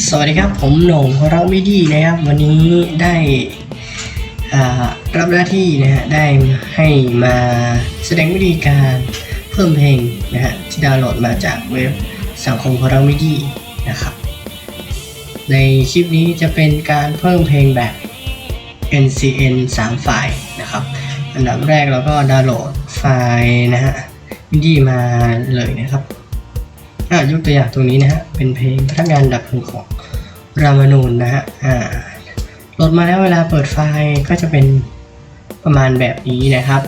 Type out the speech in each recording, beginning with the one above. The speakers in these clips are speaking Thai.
สวัสดีครับ ผมโหน่งเราไม่ดีนะครับ วันนี้ได้รับหน้าที่นะฮะได้ให้มาแสดงวิธีการเพิ่มเพลงนะฮะที่ดาวน์โหลดมาจากเว็บสังคมของเราไม่ดีนะครับ ในคลิปนี้จะเป็นการเพิ่มเพลงแบบ NCN 3 ไฟล์นะครับ อันดับแรกเราก็ดาวน์โหลดไฟล์นะฮะมิดีมาเลยนะครับ อะยกตัวอย่างตรงนี้นะฮะ เป็นเพลงพนักงานดับเพลิงของรามานูนนะฮะ อ่าโหลดมาแล้วเวลาเปิดไฟล์ก็จะเป็นประมาณแบบนี้นะครับ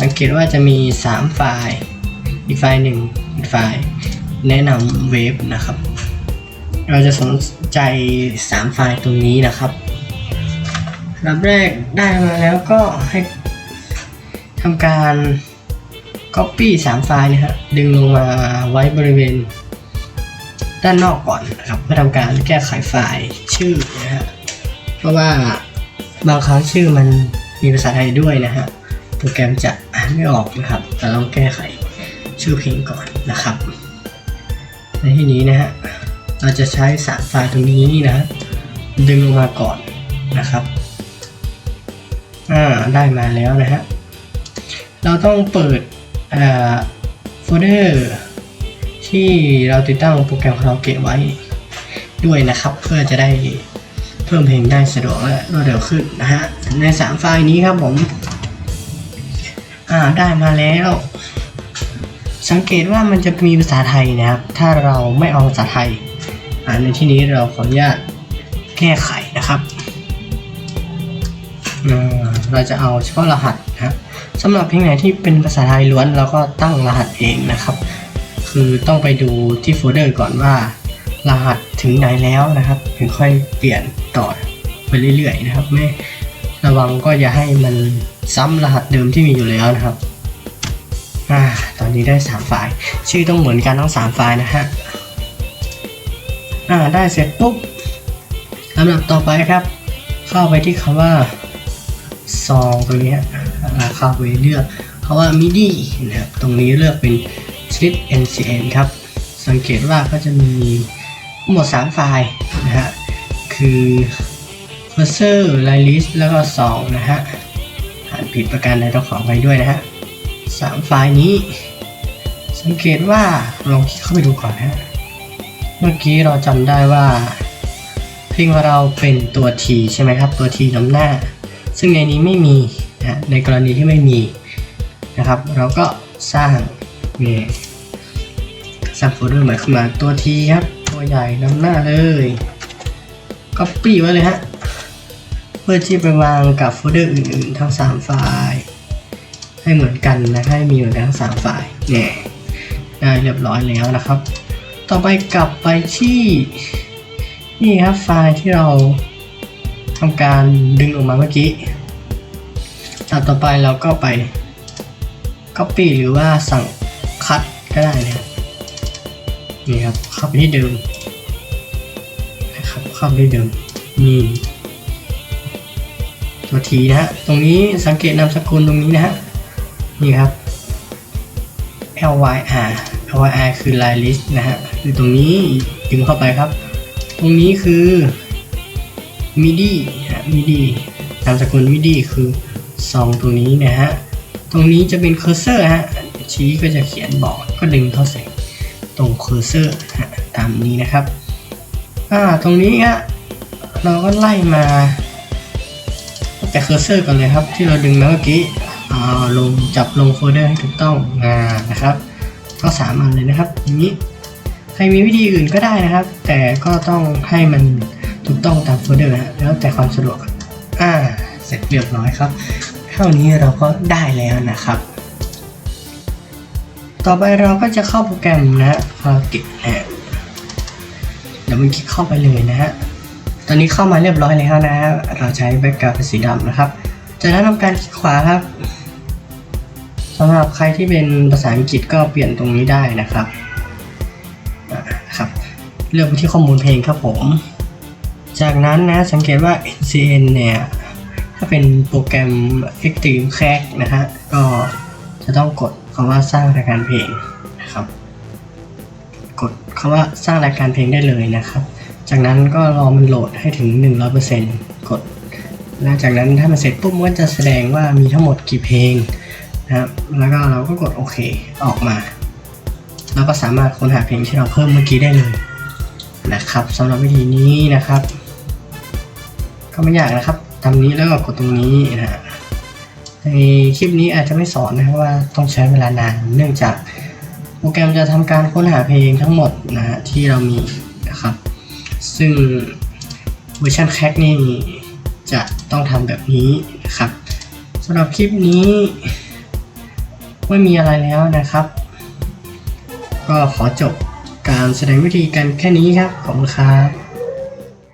สังเกตว่าจะมี 3 ไฟล์ อีกไฟล์หนึ่งอีกไฟล์ แนะนำเว็บนะครับ เราจะสนใจ 3 ไฟล์ตรงนี้นะครับอันดับแรกได้มาแล้วก็ให้ทำการ Copy 3 ไฟล์นะฮะดึงลงมาไว้บริเวณ ด้านนอกก่อนนะครับเพื่อทำการแก้ไขไฟล์ชื่อนะฮะเพราะว่าบางครั้งชื่อมันมีภาษาไทยด้วยนะฮะโปรแกรมจะอ่านไม่ออกนะครับแต่ต้องแก้ไขชื่อเพลงก่อนนะครับ ในที่นี้นะฮะเราจะใช้สามไฟล์ตรงนี้นะฮะดึงลงมาก่อนนะครับอ่าได้มาแล้วนะฮะเราต้องเปิด โฟลเดอร์ที่เราติดตั้งโปรแกรมคาราโอเกะไว้ด้วยนะครับ เพื่อจะได้เพิ่มเพลงได้สะดวกและรวดเร็วขึ้นนะฮะใน 3 ไฟล์นี้ครับผมอ่าได้มาแล้ว สังเกตว่ามันจะมีภาษาไทยนะครับ ถ้าเราไม่เอาภาษาไทยอ่าในที่นี้เราขออนุญาตแก้ไขนะครับเราจะเอาเฉพาะรหัส นะครับสำหรับเพลงไหนที่เป็นภาษาไทยล้วนเราก็ตั้งรหัสเองนะครับ คือต้องไปดูที่โฟลเดอร์ก่อนว่า รหัสถึงไหนแล้วนะครับ ถึงค่อยเปลี่ยนต่อไปเรื่อยๆนะครับ ไม่ระวังก็อย่าให้มันซ้ำรหัสเดิมที่มีอยู่แล้วนะครับอ่าตอนนี้ได้ 3 ไฟล์ ชื่อต้องเหมือนกันทั้ง 3 ไฟล์นะฮะอ่าได้เสร็จปุ๊บลำดับต่อไปครับ เข้าไปที่คำว่าซองตรง นี้อ่าเข้าไปเลือกคาว่า MIDI นะครับตรงนี้เลือกเป็น Slip NCN ครับ สังเกตว่าก็จะมีหมด 3 ไฟล์นะฮะ คือ Cursor Lyrist แล้วก็ Song นะฮะอ่านผิดประการใดต้องขอไปด้วยนะฮะสามไฟล์นี้ สังเกตว่าลองเข้าไปดูก่อนนะฮะเมื่อกี้เราจำได้ว่าเพลงของเราเป็นตัว T ใช่ไหมครับ ตัว T นำหน้า ซึ่งในนี้ไม่มี นะในกรณีที่ไม่มีนะครับ เราก็สร้างนี่สร้างโฟลเดอร์ใหม่ขึ้นมาตัวทีครับ ตัวใหญ่นำหน้าเลยก็ปี้ไว้เลยฮะ เพื่อที่ไปวางกับโฟลเดอร์อื่นๆ ทั้ง 3 ไฟล์ ให้เหมือนกันนะให้มีเหมือนกันทั้ง 3 ไฟล์เนี่ยได้เรียบร้อยแล้วนะครับ ต่อไปกลับไปที่นี่ครับไฟล์ที่เราทำการดึงออกมาเมื่อกี้ อะต่อไปเราก็ไป Copy หรือว่าสั่งคัดก็ได้นะครับนี่ครับเข้าไปที่เดิมนะครับเข้าไปที่เดิมนี่ตัวทีนะฮะตรงนี้สังเกตนามสกุลตรงนี้นะฮะนี่ครับ lyr lyr คือ line list นะฮะคือตรงนี้ดึงเข้าไปครับ ตรงนี้คือ midi ฮะ midi นามสกุล midi คือ ซองตรงนี้นะฮะ ตรงนี้จะเป็นเคอร์เซอร์ฮะ ชี้ก็จะเขียนบอกก็ดึงเข้าใส่ตรงเคอร์เซอร์ฮะตามนี้นะครับ อ่า ตรงนี้ฮะ เราก็ไล่มาตั้งแต่เคอร์เซอร์ก่อนเลยครับ ที่เราดึงมาเมื่อกี้อ่าลงจับลงโฟลเดอร์ให้ถูกต้องอ่านะครับก็สามอันเลยนะครับอย่างนี้ใครมีวิธีอื่นก็ได้นะครับ แต่ก็ต้องให้มันถูกต้องตามโฟลเดอร์นะฮะแล้วแต่ความสะดวกอ่าเสร็จเรียบร้อยครับ ท่านี้เราก็ได้แล้วนะครับ ต่อไปเราก็จะเข้าโปรแกรมนะฮะภารกิจนะเดี๋ยวมันคลิกเข้าไปเลยนะฮะตอนนี้เข้ามาเรียบร้อยแล้วนะฮะเราใช้แบ็กกราวด์เป็นสีดำนะครับ จากนั้นทำการคลิกขวาครับสำหรับใครที่เป็นภาษาอังกฤษก็เปลี่ยนตรงนี้ได้นะครับครับ เลือกไปที่ข้อมูลเพลงครับผม จากนั้นนะสังเกตว่า NCN เนี่ย ถ้าเป็นโปรแกรม Extreme Crack นะฮะ ก็จะต้องกดคำว่าสร้างรายการเพลงนะครับ กดคำว่าสร้างรายการเพลงได้เลยนะครับ จากนั้นก็รอมันโหลดให้ถึง 100%กดแล้วจากนั้นถ้ามันเสร็จปุ๊บมันก็จะแสดงว่ามีทั้งหมดกี่เพลงนะครับ แล้วก็เราก็กดโอเคออกมา เราก็สามารถค้นหาเพลงที่เราเพิ่มเมื่อกี้ได้เลยนะครับสำหรับวิธีนี้นะครับ ก็ไม่ยากนะครับ ทำนี้แล้วก็กดตรงนี้นะฮะในคลิปนี้อาจจะไม่สอนนะครับว่าต้องใช้เวลานานเนื่องจากโปรแกรมจะทำการค้นหาเพลงทั้งหมดนะฮะที่เรามีนะครับ ซึ่งเวอร์ชันแคกนี่จะต้องทำแบบนี้นะครับสำหรับคลิปนี้ ไม่มีอะไรแล้วนะครับ ก็ขอจบการแสดงวิธีกันแค่นี้ครับ ขอบคุณครับ